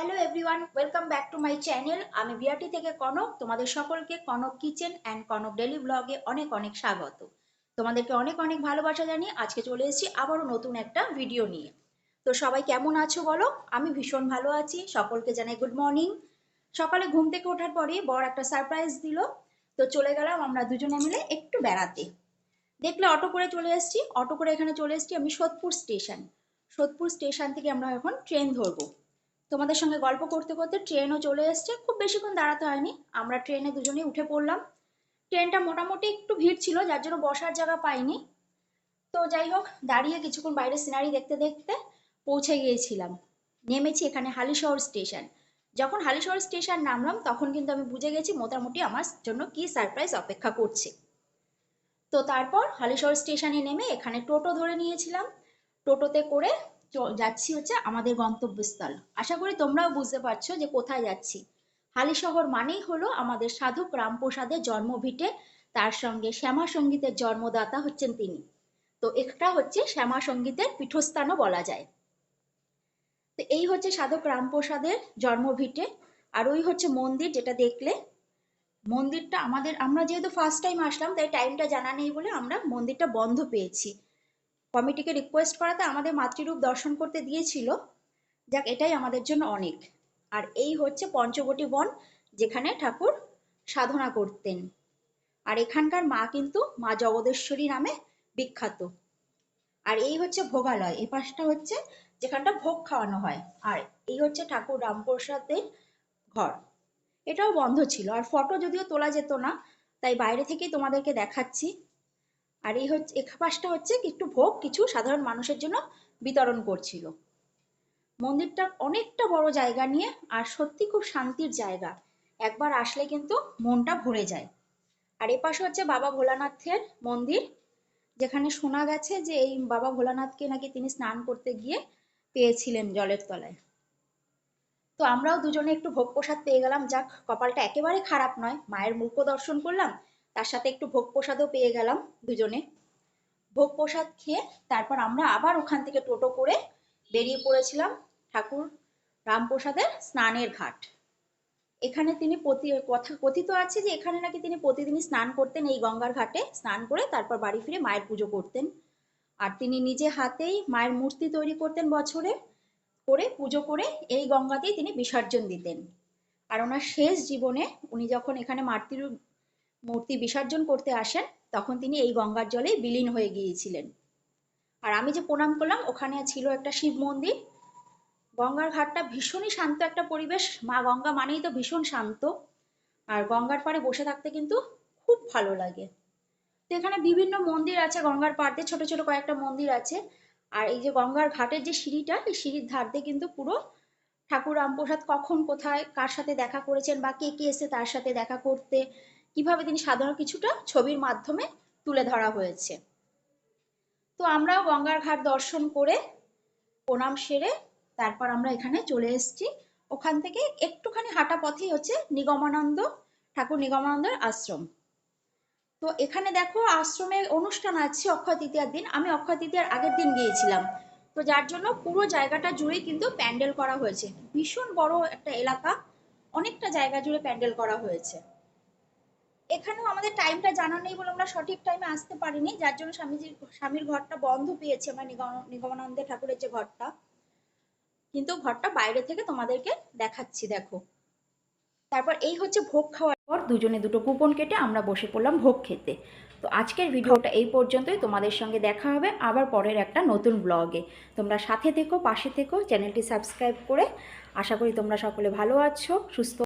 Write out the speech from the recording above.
Hello everyone welcome back to my channel আমি BRT থেকে কনক, তোমাদের সকলকে Kanak kitchen and Kanak daily ব্লগে অনেক অনেক স্বাগত। তোমাদেরকে অনেক অনেক ভালোবাসা জানিয়ে আজকে চলে এসেছি আবারও নতুন একটা ভিডিও নিয়ে। তো সবাই কেমন আছো বলো? আমি ভীষণ ভালো আছি, সকলকে জানাই গুড মর্নিং সকালে ঘুম থেকে ওঠার পরে বর একটা সারপ্রাইজ দিল। তো চলে গেলাম আমরা দুজনে মিলে একটু বেড়াতে। দেখলে অটো করে চলে এসেছি, অটো করে এখানে চলে এসেছি আমি সোদপুর স্টেশন সোদপুর স্টেশন থেকে আমরা এখন ট্রেন ধরবো। তোমাদের সঙ্গে গল্প করতে করতে ট্রেনও চলে এসছে। খুব বেশিক্ষণ দাঁড়াতে হয়নি। আমরা ট্রেনে দুজনেই উঠে পড়লাম। ট্রেনটা মোটামুটি একটু ভিড় ছিল, যার জন্য বসার জায়গা পাইনি। তো যাই হোক, দাঁড়িয়ে কিছুক্ষণ বাইরে সিনারি দেখতে দেখতে পৌঁছে গিয়েছিলাম। নেমেছি এখানে হালিশহর স্টেশন যখন হালিশহর স্টেশন নামলাম, তখন কিন্তু আমি বুঝে গেছি মোটামুটি আমার জন্য কি সারপ্রাইজ অপেক্ষা করছে। তো তারপর হালিশহর স্টেশনে নেমে এখানে টোটো ধরে নিয়েছিলাম। টোটোতে করে যাচ্ছি হচ্ছে আমাদের গন্তব্যস্থল। আশা করি তোমরাও বুঝতে পারছ যে কোথায় যাচ্ছি। হালিশহর মানেই হলো আমাদের সাধক রামপ্রসাদের জন্মভিটে, তার সঙ্গে শ্যামা সঙ্গীতের জন্মদাতা হচ্ছেন তিনি। তো এটা হচ্ছে শ্যামা সঙ্গীতের পীঠস্থানও বলা যায়। তো এই হচ্ছে সাধক রামপ্রসাদের জন্মভিটে, আর ওই হচ্ছে মন্দির যেটা দেখলে। মন্দিরটা আমাদের, আমরা যেহেতু ফার্স্ট টাইম আসলাম, তাই টাইমটা জানা নেই বলে আমরা মন্দিরটা বন্ধ পেয়েছি। কমিটিকে রিকোয়েস্ট করাতে আমাদের মাতৃরূপ দর্শন করতে দিয়েছিল। যাক, এটাই আমাদের জন্য অনেক। আর এই হচ্ছে পঞ্চবটি বন, যেখানে ঠাকুর সাধনা করতেন। আর এখানকার মা কিন্তু মা জগদেশ্বরী নামে বিখ্যাত। আর এই হচ্ছে ভোগালয় এই পাশটা হচ্ছে যেখানটা ভোগ খাওয়ানো হয়। আর এই হচ্ছে ঠাকুর রামপ্রসাদের ঘর। এটাও বন্ধ ছিল। আর ফটো যদিও তোলা যেত না, তাই বাইরে থেকেই তোমাদেরকে দেখাচ্ছি। আর এই হচ্ছে পাশটা হচ্ছে একটু ভোগ কিছু সাধারণ মানুষের জন্য বিতরণ করছিল। মন্দিরটা অনেকটা বড় জায়গা নিয়ে আর সত্যি খুব শান্তির জায়গা। একবার আসলে কিন্তু মনটা ভরে যায়। আর এপাশে হচ্ছে বাবা ভোলানাথের মন্দির, যেখানে শোনা গেছে যে এই বাবা ভোলানাথকে নাকি তিনি স্নান করতে গিয়ে পেয়েছিলেন জলের তলায়। তো আমরাও দুজনে একটু ভোগ প্রসাদ পেয়ে গেলাম। যাক, কপালটা একেবারে খারাপ নয়। মায়ের মুখ দর্শন করলাম তার সাথে একটু ভোগ প্রসাদও পেয়ে গেলাম দুজনে। ভোগ প্রসাদ খেয়ে তারপর আমরা আবার ওখান থেকে টোটো করে বেরিয়ে পড়েছিলাম ঠাকুর রামপ্রসাদের স্নানের ঘাট। এখানে তিনি প্রতি কথা, কথিত আছে যে এখানে নাকি তিনি প্রতিদিনই স্নান করতেন এই গঙ্গার ঘাটে, স্নান করে তারপর বাড়ি ফিরে মায়ের পুজো করতেন। আর তিনি নিজে হাতেই মায়ের মূর্তি তৈরি করতেন বছরে করে, পুজো করে এই গঙ্গাতেই তিনি বিসর্জন দিতেন। আর ওনার শেষ জীবনে উনি যখন এখানে মাতৃ মূর্তি বিসর্জন করতে আসেন, তখন তিনি এই গঙ্গার জলে বিলীন হয়ে গিয়েছিলেন। আর আমি যে প্রণাম করলাম, ওখানে ছিল একটা শিব মন্দির। গঙ্গার ঘাটটা ভীষণই শান্ত একটা পরিবেশ। মা গঙ্গা মানেই তো ভীষণ শান্ত। আর গঙ্গার পাড়ে বসে থাকতে কিন্তু খুব ভালো লাগে। তো এখানে বিভিন্ন মন্দির আছে, গঙ্গার পাড়তে ছোট ছোট কয়েকটা মন্দির আছে। আর এই যে গঙ্গার ঘাটের যে সিঁড়িটা, এই সিঁড়ির ধার দিয়ে কিন্তু পুরো ঠাকুর রামপ্রসাদ কখন কোথায়, কার সাথে দেখা করেছেন বা কে কে এসে তার সাথে দেখা করতে কীভাবে তিনি সাধারণ কিছুটা ছবির মাধ্যমে তুলে ধরা হয়েছে। তো আমরাও গঙ্গার ঘাট দর্শন করে প্রণাম সেরে তারপর আমরা এখানে চলে এসেছি। ওখান থেকে একটুখানি হাঁটা পথেই হচ্ছে নিগমানন্দ, ঠাকুর নিগমানন্দের আশ্রম। তো এখানে দেখো আশ্রমে অনুষ্ঠান আছে অক্ষয় তৃতীয়ার দিন। আমি অক্ষয় তৃতীয়ার আগের দিন গিয়েছিলাম। তো যার জন্য পুরো জায়গাটা জুড়েই কিন্তু প্যান্ডেল করা হয়েছে। ভীষণ বড় একটা এলাকা, অনেকটা জায়গা জুড়ে প্যান্ডেল করা হয়েছে। এখানেও আমাদের টাইমটা জানা নেই বলে আমরা সঠিক টাইমে আসতে পারিনি, যার জন্য স্বামীজির স্বামীর ঘরটা বন্ধ পেয়েছি আমরা নিগম- নিগমানন্দ ঠাকুরের যে ঘরটা। কিন্তু ঘরটা বাইরে থেকে তোমাদেরকে দেখাচ্ছি, দেখো। তারপর এই হচ্ছে ভোগ খাওয়ার পর দুজনে দুটো কুপন কেটে আমরা বসে পড়লাম ভোগ খেতে। তো আজকের ভিডিওটা এই পর্যন্তই, তোমাদের সঙ্গে দেখা হবে আবার পরের একটা নতুন ব্লগে তোমরা সাথে থেকো, পাশে থেকো, চ্যানেলটি সাবস্ক্রাইব করে। আশা করি তোমরা সকলে ভালো আছো, সুস্থ